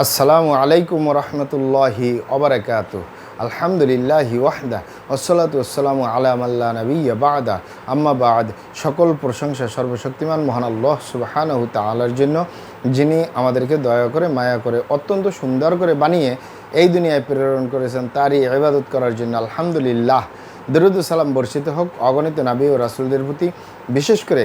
আসসালামু আলাইকুম রহমতুল্লাহি অবরাকাত আলহামদুলিল্লাহি ওয়াহদা ওসলাত ওসালামু আলাম আল্লাহ নবী বাদা। আম্মা বাদ, সকল প্রশংসা সর্বশক্তিমান মহান আল্লাহ সুবাহানহু তালার জন্য, যিনি আমাদেরকে দয়া করে, মায়া করে, অত্যন্ত সুন্দর করে বানিয়ে এই দুনিয়ায় প্রেরণ করেছেন, তারই ইবাদত করার জন্য আলহামদুলিল্লাহ। দরুদ সালাম বর্ষিত হোক, অগণিত নবী ও রাসুলদের প্রতি। বিশেষ করে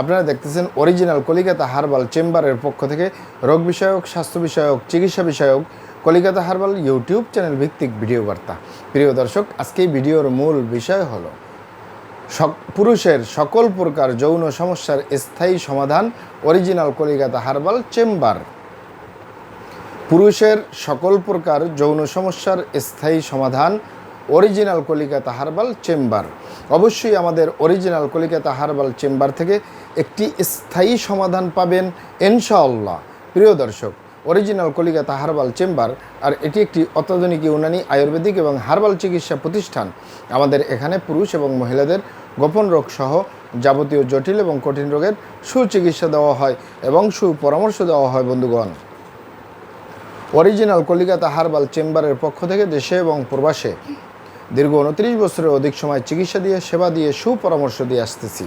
আপনারা দেখতেছেন অরিজিনাল কলিকাতা হার্বাল চেম্বারের পক্ষ থেকে রোগ বিষয়ক, স্বাস্থ্য বিষয়ক, চিকিৎসা বিষয়ক কলিকাতা হার্বাল ইউটিউব চ্যানেল ভিত্তিক ভিডিও বার্তা। প্রিয় দর্শক, আজকে ভিডিওর মূল বিষয় হলো পুরুষের সকল প্রকার যৌন সমস্যার স্থায়ী সমাধান অরিজিনাল কলিকাতা হার্বাল চেম্বার। পুরুষের সকল প্রকার যৌন সমস্যার স্থায়ী সমাধান অরিজিনাল কলিকাতা হার্বাল চেম্বার। অবশ্যই আমাদের অরিজিনাল কলিকাতা হার্বাল চেম্বার থেকে একটি স্থায়ী সমাধান পাবেন, ইনশাআল্লাহ। প্রিয় দর্শক, অরিজিনাল কলিকাতা হার্বাল চেম্বার আর এটি একটি অত্যাধুনিক ইউনানি আয়ুর্বেদিক এবং হার্বাল চিকিৎসা প্রতিষ্ঠান। আমাদের এখানে পুরুষ এবং মহিলাদের গোপন রোগ সহ যাবতীয় জটিল এবং কঠিন রোগের সুচিকিৎসা দেওয়া হয় এবং সুপরামর্শ দেওয়া হয়, বন্ধুগণ। অরিজিনাল কলিকাতা হার্বাল চেম্বারের পক্ষ থেকে দেশে এবং প্রবাসে দীর্ঘ উনত্রিশ বছরের অধিক সময় চিকিৎসা দিয়ে, সেবা দিয়ে, সুপরামর্শ দিয়ে আসতেছি।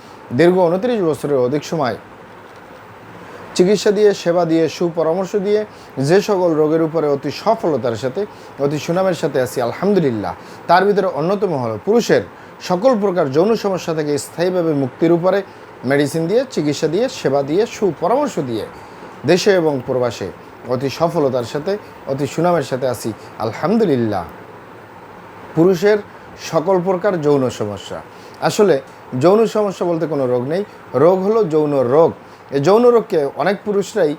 দীর্ঘ উনত্রিশ বছরের অধিক সময় চিকিৎসা দিয়ে, সেবা দিয়ে, সুপরামর্শ দিয়ে যে সকল রোগের উপরে অতি সফলতার সাথে, অতি সুনামের সাথে আছি, আলহামদুলিল্লাহ। তার ভিতরে অন্যতম হলো পুরুষের সকল প্রকার যৌন সমস্যা থেকে স্থায়ীভাবে মুক্তির উপরে মেডিসিন দিয়ে, চিকিৎসা দিয়ে, সেবা দিয়ে, সুপরামর্শ দিয়ে দেশে এবং প্রবাসে অতি সফলতার সাথে, অতি সুনামের সাথে আছি, আলহামদুলিল্লাহ। পুরুষের সকল প্রকার যৌন সমস্যা আসলে যৌন সমস্যা বলতে কোনো রোগ নেই। রোগ হলো যৌন রোগ। এই যৌন রোগকে অনেক পুরুষরাই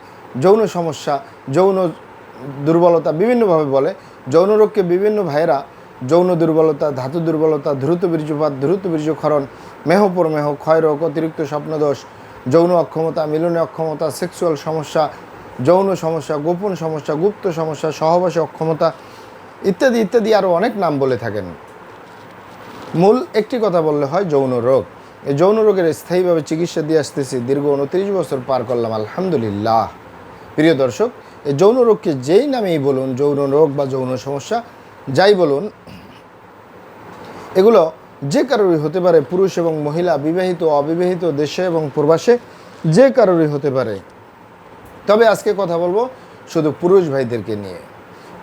যৌন সমস্যা, যৌন দুর্বলতা বিভিন্নভাবে বলে। যৌন রোগকে বিভিন্ন ভাইয়েরা যৌন দুর্বলতা, ধাতু দুর্বলতা, দ্রুত বীর্যপাত, দ্রুত বীর্যক্ষরণ, মেহ ক্ষয়রোগ অতিরিক্ত স্বপ্নদোষ, যৌন অক্ষমতা, মিলনে অক্ষমতা, সেক্সুয়াল সমস্যা, যৌন সমস্যা, গোপন সমস্যা, গুপ্ত সমস্যা, সহবাসে অক্ষমতা ইত্যাদি ইত্যাদি আরও অনেক নাম বলে থাকেন। মূল একটি কথা বললে হয় যৌন রোগ। এই যৌন রোগের স্থায়ীভাবে চিকিৎসা দিয়ে আসতেছি, দীর্ঘ উনত্রিশ বছর পার করলাম, আলহামদুলিল্লাহ। প্রিয় দর্শক, এই যৌন রোগকে যেই নামেই বলুন, যৌন রোগ বা যৌন সমস্যা, যাই বলুন, এগুলো যে কারোরই হতে পারে, পুরুষ এবং মহিলা, বিবাহিত অবিবাহিত দেশে এবং প্রবাসে যে কারোরই হতে পারে। তবে আজকে কথা বলব শুধু পুরুষ ভাইদেরকে নিয়ে।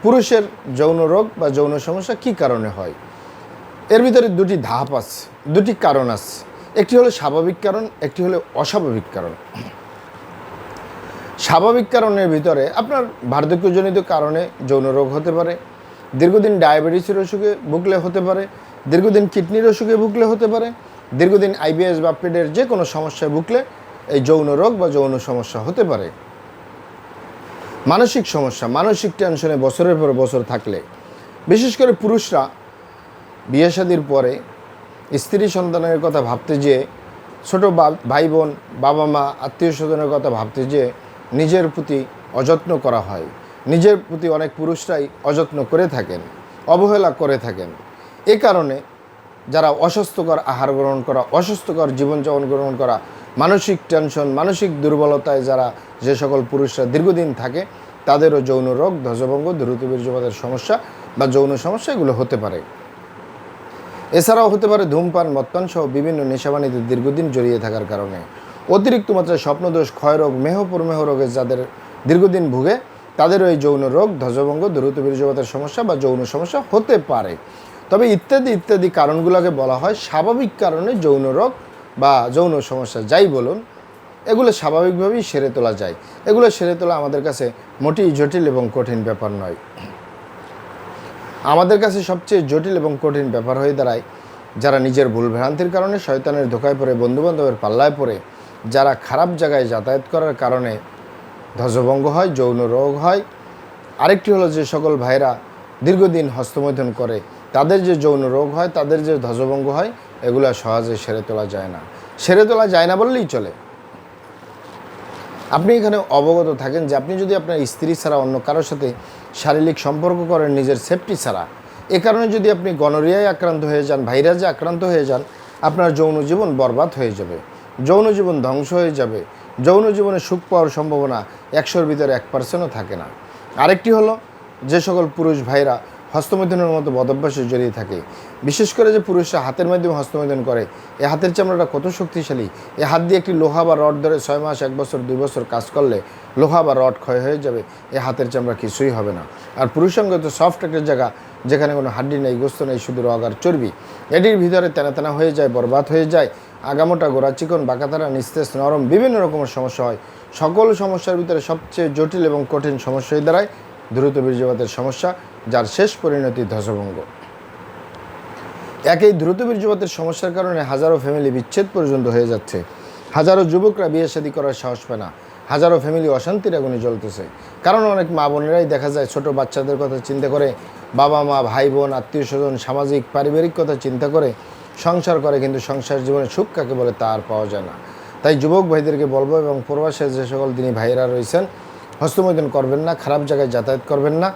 পুরুষের যৌন রোগ বা যৌন সমস্যা কি কারণে হয়? এর ভিতরে দুটি ধাপ আছে, দুটি কারণ আছে। একটি হলো স্বাভাবিক কারণ, একটি হলো অস্বাভাবিক কারণ। স্বাভাবিক কারণের ভিতরে আপনার বার্ধক্যজনিত কারণে যৌন রোগ হতে পারে, দীর্ঘদিন ডায়াবেটিসের অসুখে ভুগলে হতে পারে, দীর্ঘদিন কিডনির অসুখে ভুগলে হতে পারে, দীর্ঘদিন আইবিএস বা পেটের যে কোনো সমস্যায় ভুগলে এই যৌন রোগ বা যৌন সমস্যা হতে পারে। মানসিক সমস্যা, মানসিক টেনশনে বছরের পর বছর থাকলে, বিশেষ করে পুরুষরা বিয়ে শাদির পরে স্ত্রী সন্তানের কথা ভাবতে যে ছোট ভাই বোন বাবা মা আত্মীয় স্বজনের কথা ভাবতে যে নিজের প্রতি অযত্ন করা হয়। নিজের প্রতি অনেক পুরুষরাই অযত্ন করে থাকেন, অবহেলা করে থাকেন। এ কারণে যারা অস্বাস্থ্যকর আহার গ্রহণ করা, অস্বাস্থ্যকর জীবনযাপন গ্রহণ করা, মানসিক টেনশন, মানসিক দুর্বলতায় যারা যে সকল পুরুষরা দীর্ঘদিন থাকে, তাদেরও যৌন রোগ, ধ্বজভঙ্গ দ্রুত বীর্যপাতের সমস্যা বা যৌন সমস্যা এগুলো হতে পারে। এছাড়াও হতে পারে ধূমপান মত্পান সহ বিভিন্ন নেশাবানিতে দীর্ঘদিন জড়িয়ে থাকার কারণে। অতিরিক্ত মাত্রায় স্বপ্নদোষ, ক্ষয়রোগ মেহপরমেহ রোগে যাদের দীর্ঘদিন ভুগে তাদেরও এই যৌন রোগ, ধ্বজভঙ্গ, দ্রুত বীর্যপাতের সমস্যা বা যৌন সমস্যা হতে পারে। তবে ইত্যাদি ইত্যাদি কারণগুলোকে বলা হয় স্বাভাবিক কারণে যৌন রোগ বা যৌন সমস্যা। যাই বলুন, এগুলো স্বাভাবিকভাবেই সেরে তোলা যায়। এগুলো সেরে তোলা আমাদের কাছে মোটেই জটিল এবং কঠিন ব্যাপার নয়। আমাদের কাছে সবচেয়ে জটিল এবং কঠিন ব্যাপার হয়ে দাঁড়ায় যারা নিজের ভুল ভ্রান্তির কারণে শয়তানের ধোকায় পড়ে, বন্ধুবান্ধবের পাল্লায় পড়ে, যারা খারাপ জায়গায় যাতায়াত করার কারণে ধ্বজভঙ্গ হয়, যৌন রোগ হয়। আরেকটি হলো যে সকল ভাইরা দীর্ঘদিন হস্তমৈথুন করে, তাদের যে যৌন রোগ হয়, তাদের যে ধ্বজভঙ্গ হয়, এগুলো সহজে সেরে তোলা যায় না। সেরে তোলা যায় না বললেই চলে। আপনি এখানে অবগত থাকেন যে আপনি যদি আপনার স্ত্রী ছাড়া অন্য কারোর সাথে শারীরিক সম্পর্ক করেন নিজের সেফটি ছাড়া। এ কারণে যদি আপনি গনোরিয়ায় আক্রান্ত হয়ে যান ভাইরাসে আক্রান্ত হয়ে যান, আপনার যৌন জীবন বরবাদ হয়ে যাবে। যৌন জীবন ধ্বংস হয়ে যাবে। যৌন জীবনে সুখ পাওয়ার সম্ভাবনা একশোর ভিতরে এক পার্সেন্টও থাকে না। আরেকটি হলো, যে সকল পুরুষ ভাইরা হস্তমৈথুনের মতো বদভ্যাসে জড়িয়ে থাকে। বিশেষ করে যে পুরুষরা হাতের মাধ্যমে হস্তমৈথুন করে এই হাতের চামড়াটা কত শক্তিশালী। এ হাত দিয়ে একটি লোহা বা রড ধরে ছয় মাস, এক বছর, দুই বছর কাজ করলে লোহা বা রড ক্ষয় হয়ে যাবে, এ হাতের চামড়া কিছুই হবে না। আর পুরুষাঙ্গ তো সফট একটা জায়গা, যেখানে কোনো হাড্ডি নেই, গোস্ত নেই, শুধু রগ আর চর্বি। এটির ভিতরে তেনা তেনা হয়ে যায়, বরবাদ হয়ে যায়, আগামোটা গোড়া চিকন, বাঁকাতারা, নিস্তেজ, নরম, বিভিন্ন রকমের সমস্যা হয়। সকল সমস্যার ভিতরে সবচেয়ে জটিল এবং কঠিন সমস্যা দাঁড়ায় দ্রুত বীর্যপাতের সমস্যা। যার শেষ পরিণতি ধ্বসভঙ্গ। একই দ্রুত বীর্যপাতের সমস্যার কারণে হাজারো ফ্যামিলি বিচ্ছেদ পর্যন্ত হয়ে যাচ্ছে। হাজারো যুবকরা বিয়ে শাদী করার সাহস পায় না। হাজারো ফ্যামিলি অশান্তির আগুনে জ্বলতেছে। কারণ অনেক মা বোনেরাই দেখা যায় ছোট বাচ্চাদের কথা চিন্তা করে, বাবা মা, ভাই বোন, আত্মীয় স্বজন, সামাজিক, পারিবারিক কথা চিন্তা করে সংসার করে কিন্তু সংসার জীবনে সুখ কাকে বলে তা আর পাওয়া যায় না। তাই যুবক ভাইদেরকে বলব এবং প্রবাসে যে সকল তিনি ভাইয়েরা রয়েছেন, হস্তমৈদন করবেন না, খারাপ জায়গায় যাতায়াত করবেন না।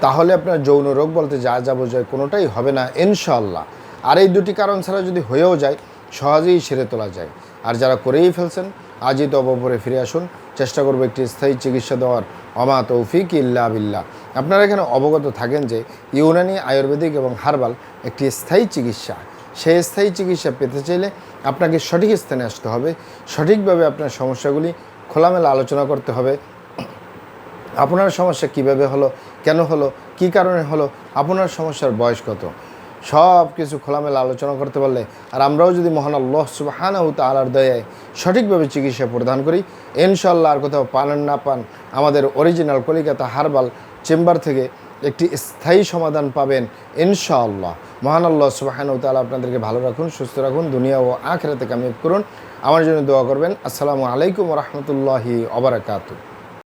তাহলে আপনার যৌন রোগ বলতে যা যা বোঝায় কোনোটাই হবে না ইনশাল্লাহ আর এই দুটি কারণ ছাড়া যদি হয়েও যায়, সহজেই সেরে তোলা যায়। আর যারা করেই ফেলছেন, আজই তো অবপরে ফিরে আসুন। চেষ্টা করব একটি স্থায়ী চিকিৎসা দেওয়ার। অমা তৌফিক ইল্লা বিল্লাহ। আপনারা এখানে অবগত থাকেন যে ইউনানি, আয়ুর্বেদিক এবং হার্বাল একটি স্থায়ী চিকিৎসা। সেই স্থায়ী চিকিৎসা পেতে চাইলে আপনাকে সঠিক স্থানে আসতে হবে। সঠিকভাবে আপনার সমস্যাগুলি খোলামেলা আলোচনা করতে হবে। আপনার সমস্যা কীভাবে হলো, কেন হলো, কি কারণে হলো, আপনার সমস্যার বয়স কত? সব কিছু খোলামেলা আলোচনা করতে পারলে, আর আমরাও যদি মহান আল্লাহ সুবাহানাহু তালার দয়ায় সঠিকভাবে চিকিৎসা প্রদান করি ইনশাল্লাহ আর কোথাও পান না পান, আমাদের অরিজিনাল কলিকাতা হার্বাল চেম্বার থেকে একটি স্থায়ী সমাধান পাবেন ইনশাআল্লাহ। মহান আল্লাহ সুবাহানাহু তালা আপনাদেরকে ভালো রাখুন, সুস্থ রাখুন, দুনিয়া ও আখেরাতে কামিয়াব করুন। আমার জন্য দোয়া করবেন। আসসালামু আলাইকুম রহমতুল্লাহি অবরাকাতু